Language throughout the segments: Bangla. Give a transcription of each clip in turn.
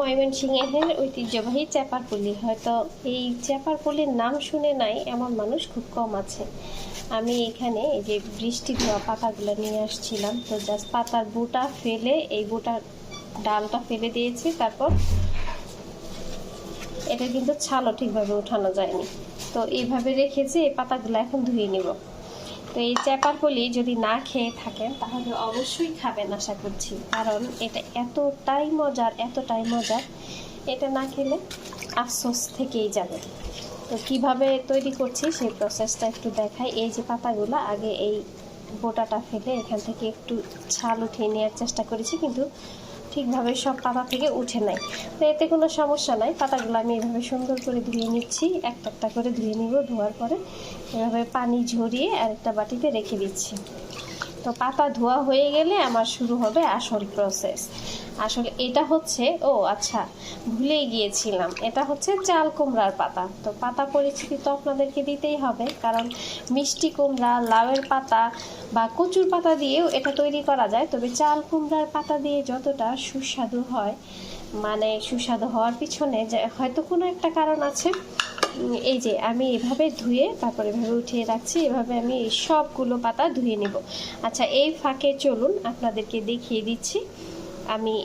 ময়মনসিংহের ঐতিহ্যবাহী চেপার পুলি হয়তো এই চেপার পুলির নাম শুনে নাই, এমন মানুষ খুব কম আছে। আমি এখানে এই যে বৃষ্টি ধোয়া পাতাগুলো নিয়ে আসছিলাম, তো জাস্ট পাতার বুটা ফেলে, এই বুটার ডালটা ফেলে দিয়েছি, তারপর এটা কিন্তু ছালও ঠিকভাবে উঠানো যায়নি। তো এইভাবে রেখেছি, এই পাতাগুলো এখন ধুয়ে নিব। তো এই চ্যাপার পলি যদি না খেয়ে থাকেন, তাহলে অবশ্যই খাবেন আশা করছি। কারণ এটা এতটাই মজার এতটাই মজার, এটা না খেলে আফসোস থেকেই যাবে। তো কীভাবে তৈরি করছি সেই প্রসেসটা একটু দেখাই। এই যে পাতাগুলো, আগে এই বোটাটা ফেলে এখান থেকে একটু ছাল উঠিয়ে নেওয়ার চেষ্টা করেছি, কিন্তু ঠিকভাবে সব পাতা থেকে উঠে নাই। তো এতে কোনো সমস্যা নাই। পাতাগুলো আমি এভাবে সুন্দর করে ধুয়ে নিচ্ছি। একটা একটা করে ধুয়ে নিব, ধোয়ার পরে এভাবে পানি ঝরিয়ে আরেকটা বাটিতে রেখে দিচ্ছি। তো পাতা ধোয়া হয়ে গেলে আমার শুরু হবে আসল প্রসেস আসলে এটা হচ্ছে, ও আচ্ছা ভুলেই গিয়েছিলাম। এটা হচ্ছে চাল কুমড়ার পাতা। তো পাতা পরিচিতি তো আপনাদেরকে দিতেই হবে, কারণ মিষ্টি কুমড়া, লাউয়ের পাতা বা কচুর পাতা দিয়েও এটা তৈরি করা যায়। তবে চাল কুমড়ার পাতা দিয়ে যতটা সুস্বাদু হয় মানে সুস্বাদু হওয়ার পিছনে যে হয়তো কোনো একটা কারণ আছে এই যে আমি এভাবে ধুয়ে তারপর এভাবে উঠিয়ে রাখছি, এভাবে আমি এই সবগুলো পাতা ধুয়ে নেব। আচ্ছা এই ফাঁকে চলুন, আপনাদেরকে দেখিয়ে দিচ্ছি। আমি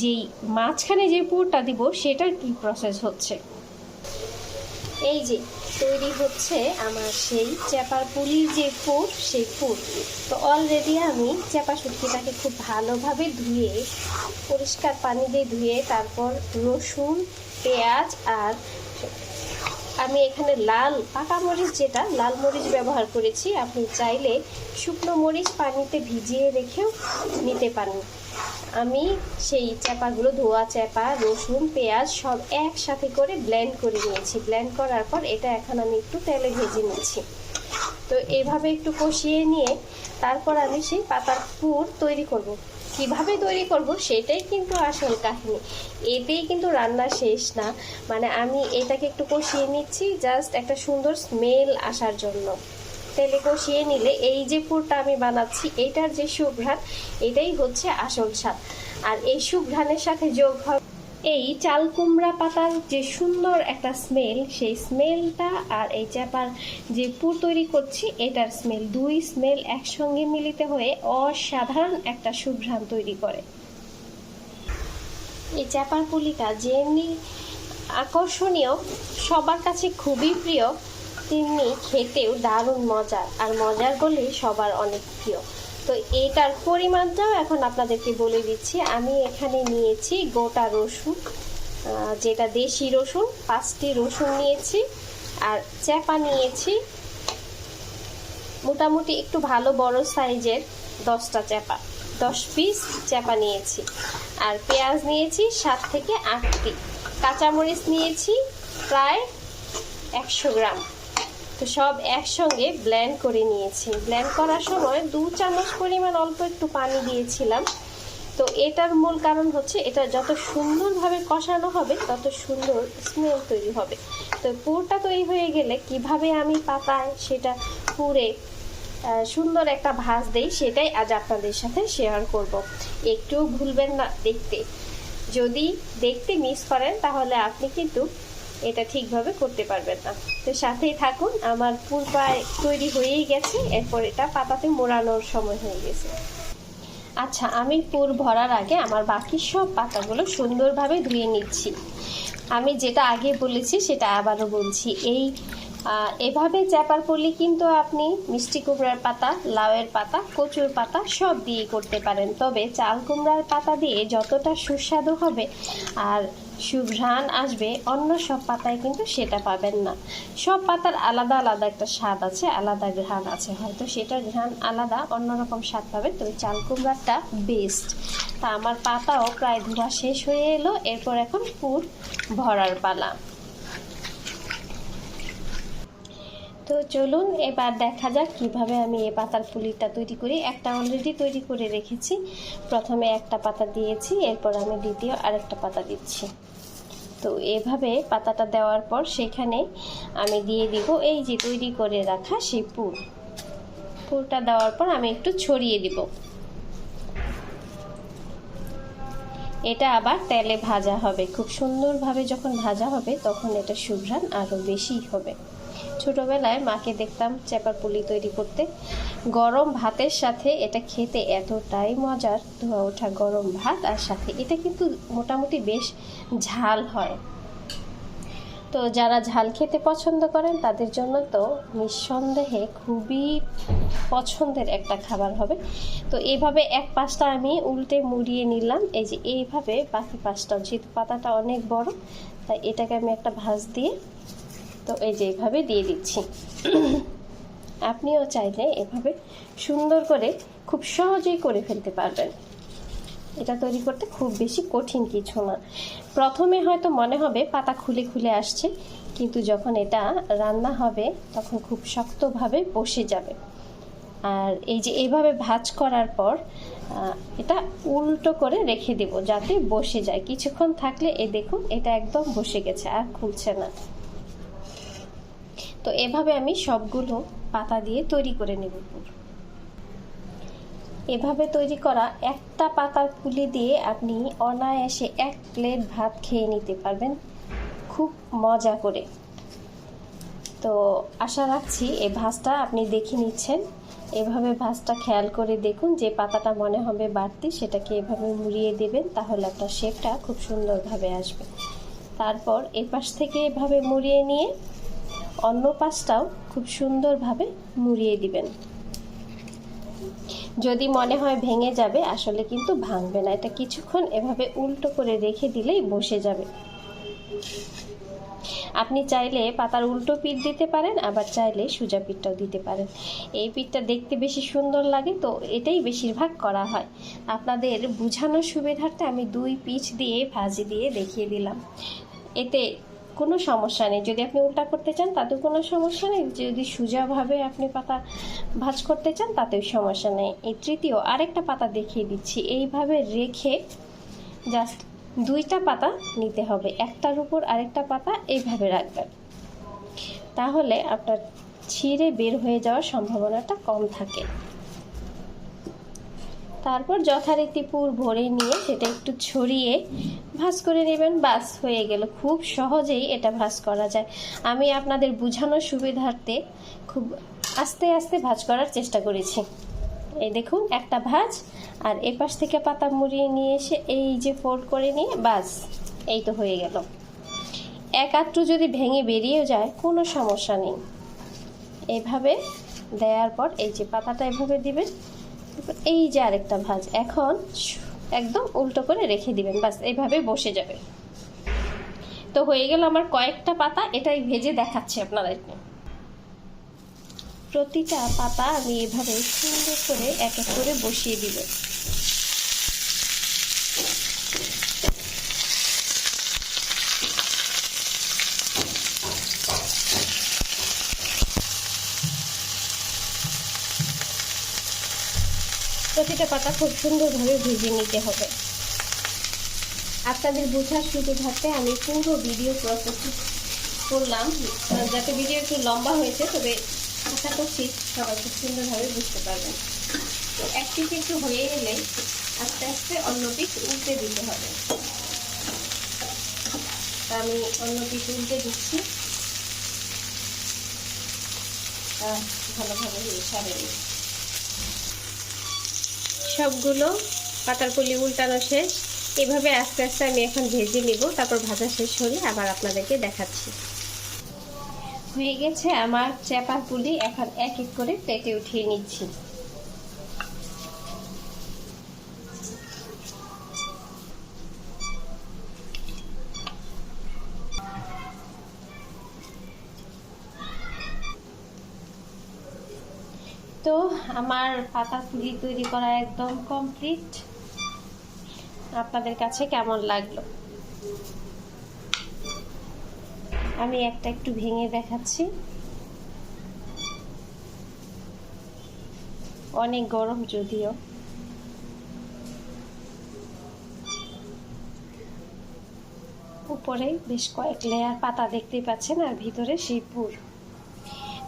যেই মাঝখানে যে পুরটা দিব, সেটার কি প্রসেস হচ্ছে? এই যে তৈরি হচ্ছে আমার সেই চেপার পুলির যে পুর, সেই পুর। তো অলরেডি আমি চেপা শুটকিটাকে খুব ভালোভাবে ধুয়ে, পরিষ্কার পানি দিয়ে ধুয়ে, তারপর রসুন, পেঁয়াজ আর আমি এখানে লাল পাকা মরিচ যেটা, লাল মরিচ ব্যবহার করেছি। আপনি চাইলে শুকনো মরিচ পানিতে ভিজিয়ে রেখেও নিতে পারেন। আমি সেই চাপাগুলো ধোয়া চাপা রসুন, পেঁয়াজ সব একসাথে করে ব্লেন্ড করে নিয়েছি। ব্লেন্ড করার পর এটা এখন আমি একটু তেলে ভেজে নিচ্ছি। তো এইভাবে একটু কষিয়ে নিয়ে তারপর আমি সেই পাতার পুর তৈরি করব। কীভাবে তৈরি করব সেটাই কিন্তু আসল কাহিনী। এতেই কিন্তু রান্না শেষ না। মানে আমি এটাকে একটু কষিয়ে নিচ্ছি জাস্ট একটা সুন্দর স্মেল আসার জন্য। তেলে কষিয়ে নিলে এই যে পুরটা আমি বানাচ্ছি, এটার যে সুঘ্রাণ, এটাই হচ্ছে আসল স্বাদ। আর এই সুঘ্রাণের সাথে যোগ হবে এই চাল কুমড়া পাতার যে সুন্দর একটা স্মেল সেই স্মেলটা আর এই চাপার যে পুর তৈরি করছি, এটার স্মেল দুই স্মেল একসঙ্গে মিলিত হয়ে অসাধারণ একটা সুঘ্রাণ তৈরি করে। এই চাপার পুলিটা যেমনি আকর্ষণীয়, সবার কাছে খুবই প্রিয়, তেমনি খেতেও দারুণ মজার, আর মজার বলে সবার অনেক প্রিয়। তো এটার পরিমাণটাও এখন আপনাদেরকে বলে দিচ্ছি। আমি এখানে নিয়েছি গোটা রসুন যেটা দেশি রসুন, পাঁচটি রসুন নিয়েছি আর চ্যাপা নিয়েছি। মোটামুটি একটু ভালো বড় সাইজের দশটা চ্যাপা, দশ পিস চ্যাপা নিয়েছি। আর পেঁয়াজ নিয়েছি সাত থেকে আটটি। কাঁচামরিচ নিয়েছি প্রায় একশো গ্রাম। তো সব একসঙ্গে ব্ল্যান্ড করে নিয়েছি। ব্ল্যান্ড করার সময় দু চামচ পরিমাণ অল্প একটু পানি দিয়েছিলাম। তো এটার মূল কারণ হচ্ছে এটা যত সুন্দরভাবে কষানো হবে, তত সুন্দর স্মেল তৈরি হবে। তো পুরটা তৈরি হয়ে গেলে কীভাবে আমি পাতায় সেটা পুরে সুন্দর একটা ভাজ দেই, সেটাই আজ আপনাদের সাথে শেয়ার করব। একটু ভুলবেন না দেখতে। যদি দেখতে মিস করেন, তাহলে আপনি কিন্তু এটা ঠিকভাবে করতে পারবেন না। তো সাথেই থাকুন, আমার পুর প্রায় তৈরি হয়েই গেছে, এরপর এটা পাতাতে মোড়ানোর সময় হয়ে গেছে। আচ্ছা আমি পুর ভরার আগে আমার বাকি সব পাতাগুলো সুন্দরভাবে ধুয়ে নিচ্ছি। আমি যেটা আগে বলেছি, সেটা আবারও বলছি। এই এভাবে চ্যাপার পলি কিন্তু আপনি মিষ্টি কুমড়ার পাতা, লাউয়ের পাতা, কচুর পাতা সব দিয়ে করতে পারেন। তবে চাল কুমড়ার পাতা দিয়ে যতটা সুস্বাদু হবে, আর সুঘ্রাণ আসবে, অন্য সব পাতায় কিন্তু সেটা পাবেন না। সব পাতার আলাদা আলাদা একটা স্বাদ আছে, আলাদা ঘ্রাণ আছে। হয়তো সেটার ঘ্রাণ আলাদা, অন্যরকম স্বাদ পাবে। তবে চাল কুমড়াটা বেস্ট তা আমার পাতাও প্রায় ধোয়া শেষ হয়ে এলো, এরপর এখন পুর ভরার পালা। তো চলুন, এবার দেখা যাক কীভাবে আমি এই পাতার ফুলিটা তৈরি করি। একটা অলরেডি তৈরি করে রেখেছি। প্রথমে একটা পাতা দিয়েছি, এরপর আমি দ্বিতীয় আরেকটা পাতা দিচ্ছি। তো এভাবে পাতাটা দেওয়ার পর সেখানে আমি দিয়ে দিব এই যে তৈরি করে রাখা সেই পুর। পুরটা দেওয়ার পর আমি একটু ছড়িয়ে দিব। এটা আবার তেলে ভাজা হবে। খুব সুন্দরভাবে যখন ভাজা হবে, তখন এটা সুঘ্রাণ আরও বেশি হবে। ছোটবেলায় মাকে দেখতাম চেপার পুলি তৈরি করতে। গরম ভাতের সাথে এটা খেতে এতটাই মজার। ধোয়া ওঠা গরম ভাত আর সাথে এটা কিন্তু মোটামুটি বেশ ঝাল হয়। তো যারা ঝাল খেতে পছন্দ করেন, তাদের জন্য তো নিঃসন্দেহে খুবই পছন্দের একটা খাবার হবে। তো এইভাবে এক পাশটা আমি উল্টে মুড়িয়ে নিলাম। এই যে এইভাবে বাকি পাশটা যেহেতু পাতাটা অনেক বড়, তাই এটাকে আমি একটা ভাঁজ দিয়ে তো এই যে এইভাবে দিয়ে দিচ্ছি। আপনিও চাইলে এভাবে সুন্দর করে খুব সহজেই করে ফেলতে পারবেন। এটা তৈরি করতে খুব বেশি কঠিন কিছু না। প্রথমে হয়তো মনে হবে পাতা খুলে খুলে আসছে, কিন্তু যখন এটা রান্না হবে তখন খুব শক্তভাবে বসে যাবে। আর এই যে এইভাবে ভাজ করার পর এটা উল্টো করে রেখে দেব যাতে বসে যায়। কিছুক্ষণ থাকলে, এ দেখুন, এটা একদম বসে গেছে, আর খুলছে না। তো এভাবে আমি সবগুলো পাতা দিয়ে তৈরি করে নেব। পুর। এভাবে তৈরি করা একটা পাতার পুলি দিয়ে আপনি অনায়াসে এক প্লেট ভাত খেয়ে নিতে পারবেন। খুব মজা করে। তো আশা রাখছি এই ভাজটা আপনি দেখে নিচ্ছেন। এভাবে ভাজটা খেয়াল করে দেখুন যে পাতাটা মনে হবে বাড়তি, সেটাকে এভাবে মুড়িয়ে দেবেন, তাহলে আপনার শেপটা খুব সুন্দরভাবে আসবে। তারপর এপাশ থেকে এভাবে মুড়িয়ে নিয়ে অন্য পাশটাও খুব সুন্দরভাবে মুড়িয়ে দিবেন। যদি মনে হয় ভেঙে যাবে, আসলে কিন্তু ভাঙবে না। এটা কিছুক্ষণ এভাবে উল্টো করে রেখে দিলেই বসে যাবে। আপনি চাইলে পাতার উল্টো পিঠ দিতে পারেন, আবার চাইলে সোজা পিঠটাও দিতে পারেন। এই পিঠটা দেখতে বেশি সুন্দর লাগে, তো এটাই বেশিরভাগ করা হয়। আপনাদের বোঝানোর সুবিধার্থে আমি দুই পিচ দিয়ে ভাজি দিয়ে দেখিয়ে দিলাম। এতে কোনো সমস্যা নেই। যদি আপনি উল্টা করতে চান, তাতেও কোনো সমস্যা নেই। যদি সোজাভাবে আপনি পাতা ভাজ করতে চান, তাতেও সমস্যা নেই। এই তৃতীয়, আরেকটা পাতা দেখিয়ে দিচ্ছি। এইভাবে রেখে জাস্ট দুইটা পাতা নিতে হবে। একটার উপর আরেকটা পাতা এইভাবে রাখবেন। তাহলে আপনার ছিঁড়ে বের হয়ে যাওয়ার সম্ভাবনাটা কম থাকে। তারপর যথারীতি পুর ভরে নিয়ে সেটা একটু ছড়িয়ে ভাজ করে নেবেন। বাস হয়ে গেল। খুব সহজেই এটা ভাজ করা যায়। আমি আপনাদের বোঝানোর সুবিধার্থে খুব আস্তে আস্তে ভাজ করার চেষ্টা করেছি। এই দেখুন, একটা ভাজ আর এপাশ থেকে পাতা মুড়িয়ে নিয়ে এসে এই যে ফোল্ড করে নিয়ে বাস, এই তো হয়ে গেল। এক আধটু যদি ভেঙে বেরিয়েও যায়, কোনো সমস্যা নেই। এইভাবে দেওয়ার পর এই যে পাতাটা এভাবে দিবেন এই যে আরেকটা ভাজ, এখন একদম উল্টো করে রেখে দিবেন, বাস এইভাবে বসে যাবে। তো হয়ে গেল আমার কয়েকটা পাতা, এটাই ভেজে দেখাচ্ছি আপনাদেরকে। প্রতিটা পাতা আমি এভাবে সুন্দর করে এক এক করে বসিয়ে দিব। প্রতিটা পাতা খুব সুন্দরভাবে ভেজে নিতে হবে। আপনাদের বোঝার সুবিধার্থে আমি পুরো ভিডিও প্রসেস করলাম। যাতে ভিডিও একটু লম্বা হয়েছে, তবে আশা করছি সবাই খুব সুন্দরভাবে বুঝতে পারবেন। তো এক পিস একটু হয়ে গেলে আস্তে আস্তে অন্য পিস উল্টে দিতে হবে। আমি অন্য পিস উল্টে দিচ্ছি। ভালোভাবে নিই সবগুলো পাতার পুলি উল্টানো শেষ। এভাবে আস্তে আস্তে আমি এখন ভেজে নিব, তারপর ভাজা শেষ হলে আবার আপনাদেরকে দেখাচ্ছি। হয়ে গেছে আমার চেপার পুলি, এখন এক এক করে প্লেটে উঠিয়ে নিচ্ছি। তো আমার পাতা পুলি তৈরি করা একদম কমপ্লিট আপনাদের কাছে কেমন লাগল? আমি একটা একটু ভেঙে দেখাচ্ছি। অনেক গরম যদিও। উপরে বেশ কয়েক লেয়ার পাতা দেখতেই পাচ্ছেন, আর ভিতরে সেই পুর।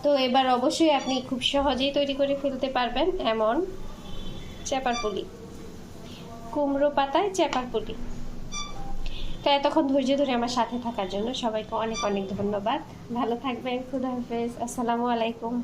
তো এবার অবশ্যই আপনি খুব সহজেই তৈরি করে ফেলতে পারবেন এমন চেপার পুলি কুমড়ো পাতায় চেপার পুলি তো এতক্ষণ ধৈর্য ধরে আমার সাথে থাকার জন্য সবাইকে অনেক অনেক ধন্যবাদ। ভালো থাকবেন, খুদা হাফেজ। আসসালামু আলাইকুম।